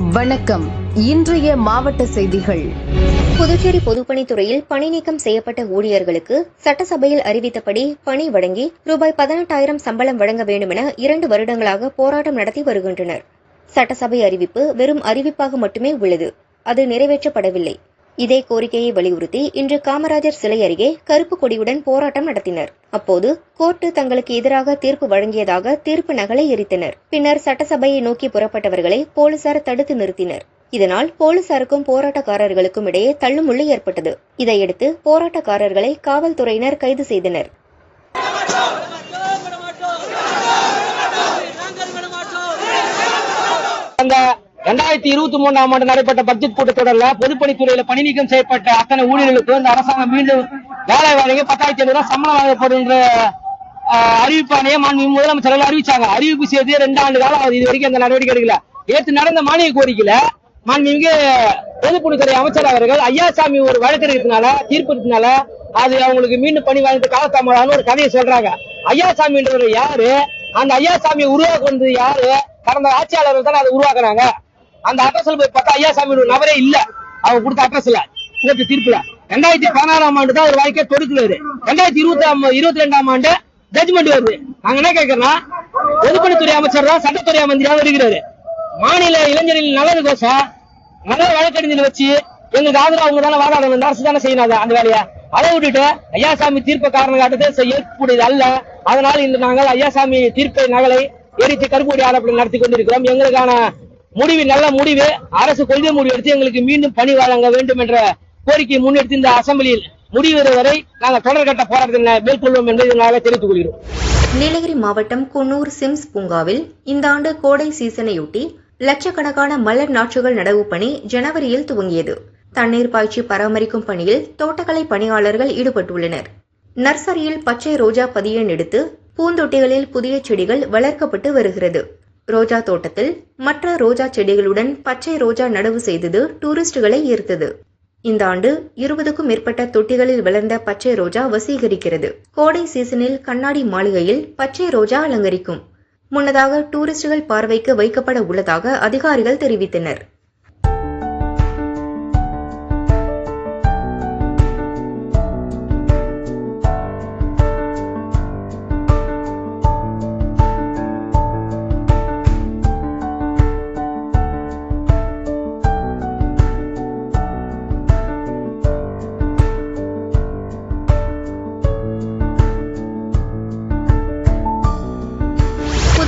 வணக்கம். இன்றைய மாவட்ட செய்திகள். புதுச்சேரி பொதுப்பணித்துறையில் பணி நீக்கம் செய்யப்பட்ட ஊழியர்களுக்கு சட்டசபையில் அறிவித்தபடி பணி வழங்கி ரூபாய் பதினெட்டாயிரம் சம்பளம் வழங்க வேண்டுமென இரண்டு வருடங்களாக போராட்டம் நடத்தி வருகின்றனர். சட்டசபை அறிவிப்பு வெறும் அறிவிப்பாக மட்டுமே உள்ளது. அது நிறைவேற்றப்படவில்லை. இதே கோரிக்கையை வலியுறுத்தி இன்று காமராஜர் சிலை அருகே கருப்பு கொடியுடன் போராட்டம் நடத்தினர். அப்போது கோர்ட்டு தங்களுக்கு எதிராக தீர்ப்பு வழங்கியதாக தீர்ப்பு நகலை எரித்தனர். பின்னர் சட்டசபையை நோக்கி புறப்பட்டவர்களை போலீசார் தடுத்து நிறுத்தினர். இதனால் போலீசாருக்கும் போராட்டக்காரர்களுக்கும் இடையே தள்ளுமுள்ளு ஏற்பட்டது. இதையடுத்து போராட்டக்காரர்களை காவல்துறையினர் கைது செய்தனர். அந்த ரெண்டாயிரத்தி இருபத்தி மூணாம் ஆண்டு நடைபெற்ற பட்ஜெட் கூட்டத்தொடர்ல பொதுப்பணித்துறையில பணி நீக்கம் செய்யப்பட்ட அத்தனை ஊழியர்களுக்கு இந்த அரசாங்கம் மீண்டும் வேலை வழங்கி பத்தாயிரத்தி ஐநூறு ரூபாய் சம்பளம் வழங்கப்படும் என்ற அறிவிப்பானையே மாண்பு முதலமைச்சர்கள் அறிவிச்சாங்க. அறிவிப்பு செய்து ரெண்டு ஆண்டு காலம் இது வரைக்கும் அந்த நடவடிக்கை எடுக்கல. நேற்று நடந்த மானிய கோரிக்கையில மாண்புமிகு பொதுப்பணித்துறை அமைச்சர் அவர்கள் ஐயாசாமி ஒரு வழக்கு இருக்கிறதுனால தீர்ப்பு இருக்கிறதுனால அது அவங்களுக்கு மீண்டும் பணி வழங்க காலத்தாமதான்னு ஒரு கதையை சொல்றாங்க. ஐயாசாமின்றவர் யாரு? அந்த ஐயாசாமியை உருவாக்குறது யாரு? கடந்த ஆட்சியாளர்கள் தான் அதை உருவாக்குறாங்க அந்த அட்ரஸ்ல போய் பார்த்தா ஐயாசாமி ஒரு நபரே இல்ல. அவங்க கொடுத்த அட்ரஸ்ல கோர்ட்டு தீர்ப்புல. ரெண்டாயிரத்தி பதினாறாம் ஆண்டு தான் ஒரு வாழ்க்கையை தொடுக்கிறாரு. ரெண்டாயிரத்தி இருபத்தி இருபத்தி ரெண்டாம் ஆண்டு ஜட்ஜ்மெண்ட் வருது. நாங்க என்ன கேட்கறோம்னா பொதுப்பணித்துறை அமைச்சர் தான் சட்டத்துறை மந்திரியாக வருகிறாரு மாநில இளைஞரின் நலனுக்கோசம் நல்ல வழக்கறிஞர் வச்சு எங்களுக்கு ஆதரவு அவங்க தானே வாதாடணும். இந்த அரசு தானே செய்யணும் அந்த வேலையை. அதை விட்டுட்டு ஐயாசாமி தீர்ப்பை காரணம் காட்டத்தை செய்யக்கூடியது அல்ல. அதனால இன்று நாங்கள் ஐயாசாமி தீர்ப்பை நகலை எரித்து கருப்பூடி ஆலப்படம் நடத்தி கொண்டிருக்கிறோம். எங்களுக்கான முடிவு நல்ல முடிவு. அரசு கொள்கை முடிவு எடுத்து எங்களுக்கு மீண்டும் பணி வழங்க வேண்டும் என்ற கோரிக்கையை முன்னெடுத்து இந்த அசம்பிளியில் முடிவு வரை நாங்கள் தொடர்கட்ட போராட்டத்தை மேற்கொள்வோம் என்பதை நாங்கள் தெரிவித்துக் கொள்கிறோம். நீலகிரி மாவட்டம் குன்னூர் சிம்ஸ் பூங்காவில் இந்த ஆண்டு கோடை சீசனையொட்டி லட்சக்கணக்கான மலர் நாற்றுகள் நடவு பணி ஜனவரியில் துவங்கியது. தண்ணீர் பாய்ச்சி பராமரிக்கும் பணியில் தோட்டக்கலை பணியாளர்கள் ஈடுபட்டுள்ளனர். நர்சரியில் பச்சை ரோஜா பதியன் எடுத்து பூந்தொட்டிகளில் புதிய செடிகள் வளர்க்கப்பட்டு வருகிறது. ரோஜா தோட்டத்தில் மற்ற ரோஜா செடிகளுடன் பச்சை ரோஜா நடவு செய்தது டூரிஸ்டுகளை ஈர்த்தது. இந்த ஆண்டு இருபதுக்கும் மேற்பட்ட தொட்டிகளில் வளர்ந்த பச்சை ரோஜா வசீகரிக்கிறது. கோடை சீசனில் கண்ணாடி மாளிகையில் பச்சை ரோஜா அலங்கரிக்கும். முன்னதாக டூரிஸ்டுகள் பார்வைக்கு வைக்கப்பட உள்ளதாக அதிகாரிகள் தெரிவித்தனர்.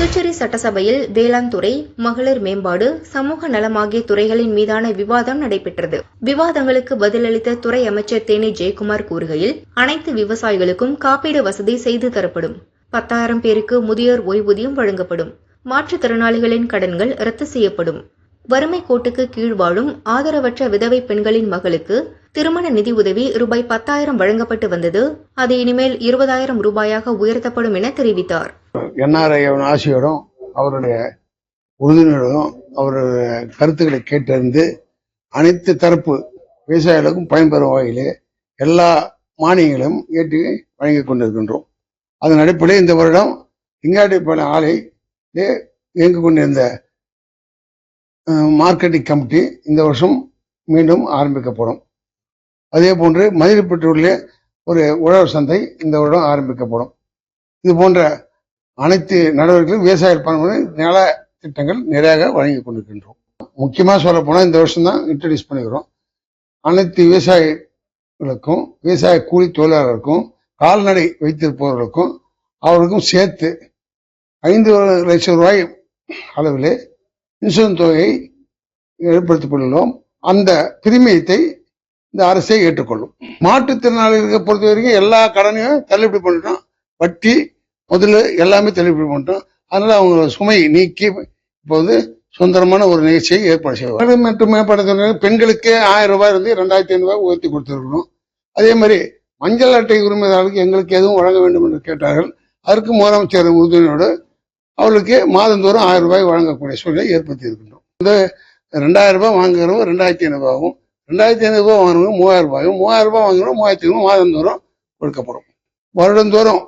புதுச்சேரி சட்டசபையில் வேளாண் துறை மகளிர் மேம்பாடு சமூக நலம் ஆகிய துறைகளின் மீதான விவாதம் நடைபெற்றது. விவாதங்களுக்கு பதிலளித்த துறை அமைச்சர் தேனி ஜெயக்குமார் கூறுகையில் அனைத்து விவசாயிகளுக்கும் காப்பீடு வசதி செய்து தரப்படும். பத்தாயிரம் பேருக்கு முதியோர் ஓய்வூதியம் வழங்கப்படும். மாற்றுத்திறனாளிகளின் கடன்கள் ரத்து செய்யப்படும். வறுமை கோட்டுக்கு கீழ் வாழும் ஆதரவற்ற விதவை பெண்களின் மகளுக்கு திருமண நிதி உதவி ரூபாய் பத்தாயிரம் வழங்கப்பட்டு வந்தது. அது இனிமேல் இருபதாயிரம் ரூபாயாக உயர்த்தப்படும் என தெரிவித்தார். என்ஆர்ஐ ஆசையோடும் அவருடைய உறுதுணையோடும் அவருடைய கருத்துக்களை கேட்டறிந்து அனைத்து தரப்பு விவசாயிகளுக்கும் பயன்பெறும் வகையிலே எல்லா மானியங்களும் ஏற்றி வழங்கிக் கொண்டிருக்கின்றோம். அதன் அடிப்படையில் இந்த வருடம் இங்காட்டிப்பாளையம் ஆலை இயங்கிக் கொண்டிருந்த மார்க்கெட்டிங் கமிட்டி இந்த வருஷம் மீண்டும் ஆரம்பிக்கப்படும். அதே போன்று மதிப்பெற்றூரிலே ஒரு உழவர் சந்தை இந்த வருடம் ஆரம்பிக்கப்படும். இது போன்ற அனைத்து நடவடிக்கைகளும் விவசாய பயன்படுற நல திட்டங்கள் நிறையாக வழங்கி கொண்டிருக்கின்றோம். முக்கியமாக சொல்லப்போனால் இந்த வருஷம் தான் இன்ட்ரடியூஸ் பண்ணிக்கிறோம். அனைத்து விவசாயிகளுக்கும் விவசாய கூலி தொழிலாளர்களுக்கும் கால்நடை வைத்திருப்பவர்களுக்கும் அவர்களுக்கும் சேர்த்து ஐந்து லட்சம் ரூபாய் அளவிலே இன்சூரன்ஸ் தொகையை ஏற்படுத்திக் அந்த பிரிமியத்தை இந்த அரசே ஏற்றுக்கொள்ளும். மாற்றுத்திறனாளிகளை பொறுத்த வரைக்கும் எல்லா கடனையும் தள்ளுபடி பண்ணிட்டோம் வட்டி முதல்ல எல்லாமே தள்ளுபடி பண்ணிட்டோம் அதனால அவங்க சுமை நீக்கி இப்போது சுதந்திரமான ஒரு நிகழ்ச்சியை ஏற்பாடு செய்வாங்க மற்றும் மேம்படுத்த பெண்களுக்கு ஆயிரம் ரூபாய் இருந்து ரெண்டாயிரத்தி ஐநூறு ரூபாய் உயர்த்தி கொடுத்துருக்கணும். அதே மாதிரி மஞ்சள் அட்டை உரிமையாளருக்கு எங்களுக்கு எதுவும் வழங்க வேண்டும் என்று கேட்டார்கள். அதற்கு முதலமைச்சர் உறுதுணையோடு அவர்களுக்கு மாதந்தோறும் ஆயிரம் ரூபாய் வழங்கக்கூடிய சூழ்நிலை ஏற்படுத்தி இருக்கின்றோம் இந்த ரெண்டாயிரம் ரூபாய் வாங்குறவங்க ரெண்டாயிரத்தி ஐநூறுபாவும் ரெண்டாயிரத்தி ஐநூறுபா வாங்குறவங்க மூவாயிரம் ரூபாயும் மூவாயிரம் ரூபாய் வாங்குறவங்க மூவாயிரத்தி ஐநூறு மாதந்தோறும் கொடுக்கப்படும். வருடந்தோறும்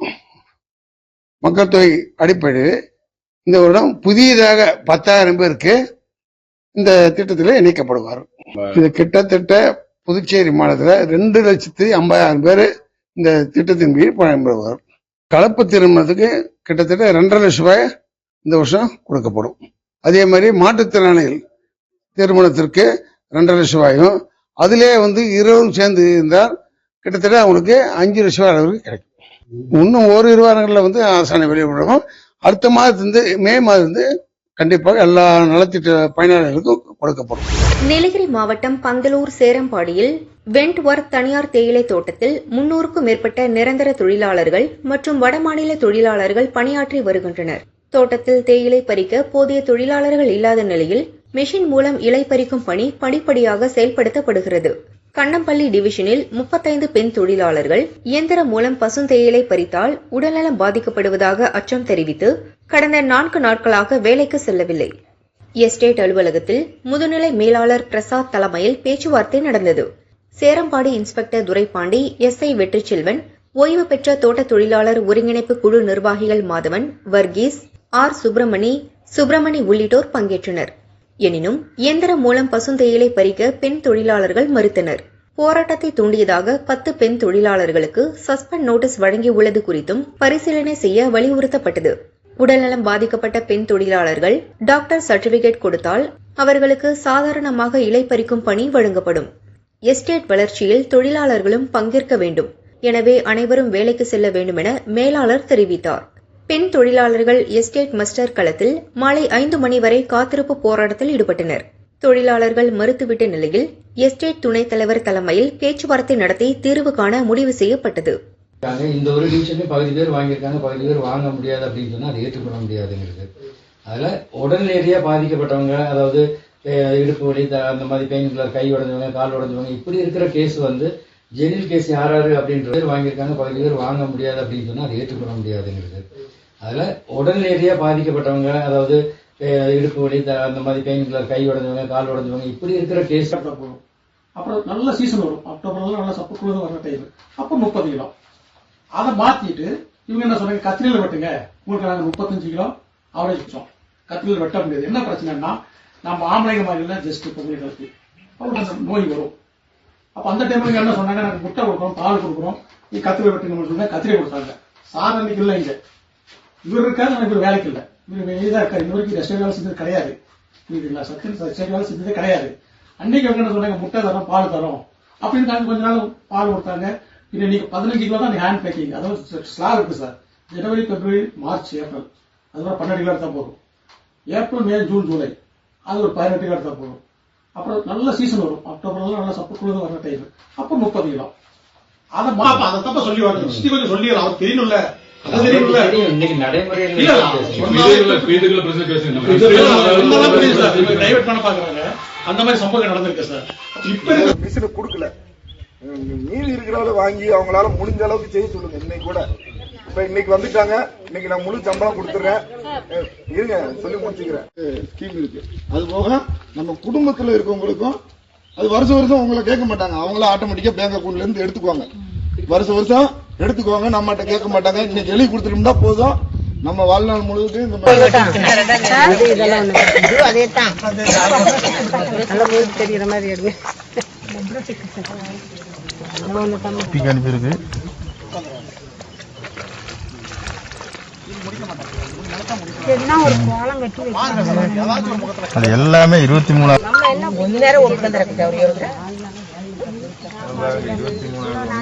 மக்கள் தொகை அடிப்படையில் இந்த வருடம் புதியதாக பத்தாயிரம் பேருக்கு இந்த திட்டத்தில் இணைக்கப்படுவார் இது கிட்டத்தட்ட புதுச்சேரி மாநிலத்தில் ரெண்டு லட்சத்தி ஐம்பதாயிரம் பேர் இந்த திட்டத்தின் கீழ் பயன்படுவார் கலப்பு திருமணத்துக்கு கிட்டத்தட்ட ரெண்டரை லட்சம் ரூபாய் இந்த வருஷம் கொடுக்கப்படும் அதே மாதிரி மாற்றுத்திறனாளிகள் திருமணத்திற்கு ரெண்டரை லட்சம் ரூபாயும் அதிலே வந்து இருவரும் சேர்ந்து இருந்தால் கிட்டத்தட்ட அவங்களுக்கு அஞ்சு லட்சம் ரூபாய் அளவுக்கு கிடைக்கும். இன்னும் ஓரிரு வாரங்களில் வந்து ஆசானை வெளியிடுவோம் அடுத்த மாதத்துலேருந்து மே மாதத்துலேருந்து கண்டிப்பாக எல்லா நலத்திட்ட பயனாளிகளுக்கும் கொடுக்கப்படும் நீலகிரி மாவட்டம் பந்தலூர் சேரம்பாடியில் வென்ட்வொர்த் தனியார் தேயிலை தோட்டத்தில் முன்னூறுக்கும் மேற்பட்ட நிரந்தர தொழிலாளர்கள் மற்றும் வடமாநில தொழிலாளர்கள் பணியாற்றி வருகின்றனர். தோட்டத்தில் தேயிலை பறிக்க போதிய தொழிலாளர்கள் இல்லாத நிலையில் மெஷின் மூலம் இலை பறிக்கும் பணி படிப்படியாக செயல்படுத்தப்படுகிறது. கண்ணம்பள்ளி டிவிஷனில் முப்பத்தைந்து பெண் தொழிலாளர்கள் இயந்திரம் மூலம் பசுந்தேயிலை பறித்தால் உடல்நலம் பாதிக்கப்படுவதாக அச்சம் தெரிவித்து கடந்த நான்கு நாட்களாக வேலைக்கு செல்லவில்லை. எஸ்டேட் அலுவலகத்தில் முதுநிலை மேலாளர் பிரசாத் தலைமையில் பேச்சுவார்த்தை நடந்தது. சேரம்பாடி இன்ஸ்பெக்டர் துரைபாண்டி ஐ வெற்றிச்செல்வன் ஓய்வு பெற்ற தோட்ட தொழிலாளர் ஒருங்கிணைப்பு குழு நிர்வாகிகள் மாதவன் வர்கீஸ் ஆர் சுப்பிரமணி சுப்பிரமணி உள்ளிட்டோர் பங்கேற்றனர். எனினும் இயந்திரம் மூலம் பசுந்தேயிலை பறிக்க பெண் தொழிலாளர்கள் மறுத்தனர். போராட்டத்தை தூண்டியதாக பத்து பெண் தொழிலாளர்களுக்கு சஸ்பெண்ட் நோட்டீஸ் வழங்கியுள்ளது குறித்தும் பரிசீலனை செய்ய வலியுறுத்தப்பட்டது. உடல்நலம் பாதிக்கப்பட்ட பெண் தொழிலாளர்கள் டாக்டர் சர்டிபிகேட் கொடுத்தால் அவர்களுக்கு சாதாரணமாக இலை பறிக்கும் பணி வழங்கப்படும். எஸ்டேட் வளர்ச்சியில் தொழிலாளர்களும் பங்கேற்க வேண்டும். எனவே அனைவரும் வேலைக்கு செல்ல வேண்டுமென மேலாளர் தெரிவித்தார். பெண் தொழிலாளர்கள் எஸ்டேட் மஸ்டர் களத்தில் மாலை ஐந்து மணி வரை காத்திருப்பு போராட்டத்தில் ஈடுபட்டனர். தொழிலாளர்கள் மறுத்துவிட்ட நிலையில் எஸ்டேட் துணைத் தலைவர் தலைமையில் பேச்சுவார்த்தை நடத்தி தீர்வு காண முடிவு செய்யப்பட்டது. இந்த ஒரு டிவிஷன்ல பகுதி பேர் வாங்கியிருக்காங்க பகுதி பேர் வாங்க முடியாது அப்படின்னு சொன்னா அதை ஏற்றுக்கொள்ள முடியாதுங்கிறது. அதில் உடனடியா பாதிக்கப்பட்டவங்க அதாவது இடுப்பு வலி த- அந்த மாதிரி பெயின் கில்லர் கை உடைஞ்சவங்க கால் உடைஞ்சவங்க இப்படி இருக்கிற கேஸ் வந்து ஜெனில் கேஸ் யாராரு அப்படின்ற பேர் வாங்கியிருக்காங்க பகுதி பேர் வாங்க முடியாது அப்படின்னு சொன்னா அதை ஏற்றுக்கொள்ள முடியாதுங்கிறது. அதுல உடனடியா பாதிக்கப்பட்டவங்க அதாவது இடுப்பு வலி அந்த மாதிரி பெயின் கில்லர் கை உடைஞ்சவங்க கால் உடைஞ்சவங்க இப்படி இருக்கிற கேஸ் சாப்பிட்டா போதும் அப்புறம் நல்ல சீசன் வரும். அக்டோபர்ல நல்ல சப்பு குளிர் வர டைம் அப்போ முப்பது கிலோ. அதை மாத்திட்டு இவங்க என்ன சொன்னாங்க? கத்திரியில் வெட்டுங்க. உங்களுக்கு நாங்கள் முப்பத்தஞ்சு கிலோ ஆவரேஜ் வச்சோம். கத்திரியில் வெட்ட முடியாது. என்ன பிரச்சனைனா நம்ம ஆம்பளைங்க மாதிரி ஜஸ்ட் பொங்கலுக்கு அவங்களுக்கு அந்த நோய் வரும். அப்போ அந்த டைம்ல என்ன சொன்னாங்க? நாங்கள் முட்டை கொடுக்குறோம் பால் கொடுக்குறோம். நீ கத்திரி வெட்டுங்க சொன்னா கத்திரி கொடுத்தாங்க. சார் அன்னைக்கு இல்லை இங்கே. இவர் இருக்காரு இவர் வேலைக்கு இல்லை. இவர் இதா இருக்காரு. இந்த வரைக்கும் ரெஸ்ட் வேலை செஞ்சது கிடையாது. புரியுதுங்களா சத்தியம் ரெஸ்ட் வேலை செஞ்சதே கிடையாது. அன்னைக்கு அவங்க என்ன சொன்னாங்க? முட்டை தரோம் பால் தரோம். அப்படின்னு கொஞ்ச நாள் பால் கொடுத்தாங்க. பின்ன நீங்க பதினஞ்சு கிலோ தான் ஹேண்ட் பேக்கிங் அதாவது ஸ்லாப் இருக்கு சார் ஜனவரி பிப்ரவரி மார்ச் ஏப்ரல். அது மாதிரி பன்னெண்டு கிலோ எடுத்தா போதும். ஏப்ரல் மே ஜூன் ஜூலை. அது ஒரு பதினெட்டு கிலோ எடுத்தா போதும். அப்புறம் நல்ல சீசன் வரும். அக்டோபர்ல நல்ல சப்பு குளிர் வர டைம் அப்போ முப்பது கிலோ. அதை அதை தப்ப சொல்லி வரணும் கொஞ்சம் சொல்லி அவருக்கு தெரியணும்ல. இன்னைக்கு நடைமுறையில். அந்த மாதிரி சம்பவம் நடந்திருக்கு சார். இப்ப இருக்க மிஷினை கொடுக்கல. உம் மீதி இருக்கிறவள வாங்கி அவங்களால முடிஞ்ச அளவுக்கு செய்ய சொல்லுங்க. இன்னைக்கு கூட. இப்ப இன்னைக்கு வந்துட்டாங்க. இன்னைக்கு நான் முழு சம்பளம் கொடுத்துறேன். இருங்க. சொல்லி முடிச்சுக்கிறேன். ஸ்கீம் இருக்கு அது போக நம்ம குடும்பத்துல இருக்கவங்களுக்கும் அது வருஷம் வருஷம் உங்களை கேட்க மாட்டாங்க. அவங்கள ஆட்டோமேட்டிக்கா பேங்க் அக்கௌண்ட்ல இருந்து எடுத்துக்குவாங்க. வருஷம் வருஷம் எடுத்துக்குவாங்க நம்மகிட்ட கேட்க மாட்டாங்க. இன்னைக்கு எழுதி கொடுத்துட்டோம்னா போதும். நம்ம வாழ்நாள் முழுவதும் இந்த மாதிரி அனுப்பியிருக்கு அது எல்லாமே இருபத்தி மூணு இருபத்தி மூணு